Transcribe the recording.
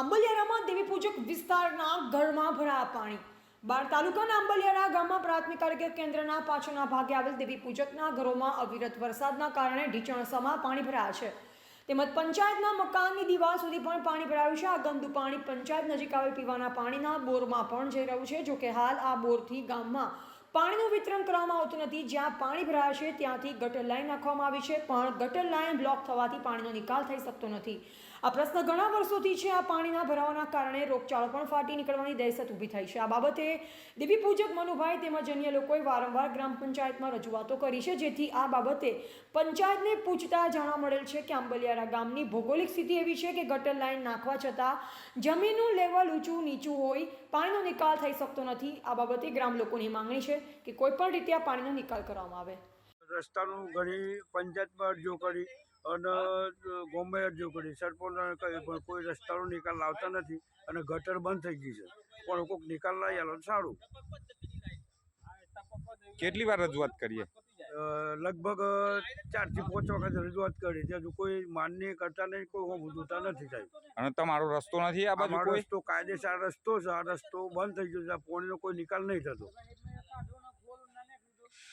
આંબલિયારામાં દેવી પૂજક વિસ્તારના ઘરમાં ભરાયા પાણી. બાર તાલુકાના આંબલિયારા ગામમાં પ્રાથમિક આરોગ્ય કેન્દ્રના પાછળના ભાગે આવેલ દેવી પૂજકના ઘરોમાં અવિરત વરસાદના કારણે ઢીચણસામાં પાણી ભરાયા છે. તેમજ પંચાયતના મકાનની દિવાલ સુધી પણ પાણી ભરાયું છે. આ ગંદુ પાણી પંચાયત નજીક આવેલ પીવાના પાણીના બોરમાં પણ જઈ રહ્યું છે. જોકે હાલ આ બોરથી ગામમાં પાણીનું વિતરણ કરવામાં આવતું નથી. જ્યાં પાણી ભરાય છે, ત્યાંથી ગટર લાઈન નાખવામાં આવી છે, પણ ગટર લાઈન બ્લોક થવાથી પાણીનો નિકાલ થઈ શકતો નથી. આ પ્રશ્ન ઘણા વર્ષોથી છે, આ પાણીના ભરાવાના કારણે રોગચાળો પણ ફાટી નીકળવાની દહેશત ઊભી થઈ છે. આ બાબતે દેવી પૂજક મનુભાઈ તેમજ અન્ય લોકોએ વારંવાર ગ્રામ પંચાયતમાં રજૂઆતો કરી છે, જેથી આ બાબતે પંચાયતને પૂછતા જાણવા મળેલ છે કે આંબલિયારા ગામની ભૌગોલિક સ્થિતિ એવી છે કે ગટર લાઈન નાખવા છતાં જમીનનું લેવલ ઊંચું નીચું હોય, પાણીનો નિકાલ થઈ શકતો નથી. આ બાબતે ગ્રામ લોકોની માંગણી છે. કે કોઈ પણ રીતે આ પાણીનો નિકાલ કરવામાં આવે. રસ્તાનું ઘણી પંચાયતમાં અરજીઓ કરી અને ગોમે અરજીઓ કરી. સરપંચને કહી પણ કોઈ રસ્તાનો નિકાલ લાવતા નથી અને ગટર બંધ થઈ ગઈ છે. પણ કોઈક નિકાલ લાવી આલો સારું. કેટલી વાર રજૂઆત કરીએ? લગભગ લગભગ ચારથી પાંચ વખત રજૂઆત કરી. ત્યાં હજુ કોઈ માન્ય કરતા નહીં કોઈ જોતા નથી સાહેબ. અને તમારો રસ્તો નથી આ બાજુ રસ્તો કાયદેસર રસ્તો છે. આ રસ્તો બંધ થઈ ગયો છે. પાણીનો કોઈ નિકાલ નહીં થતો.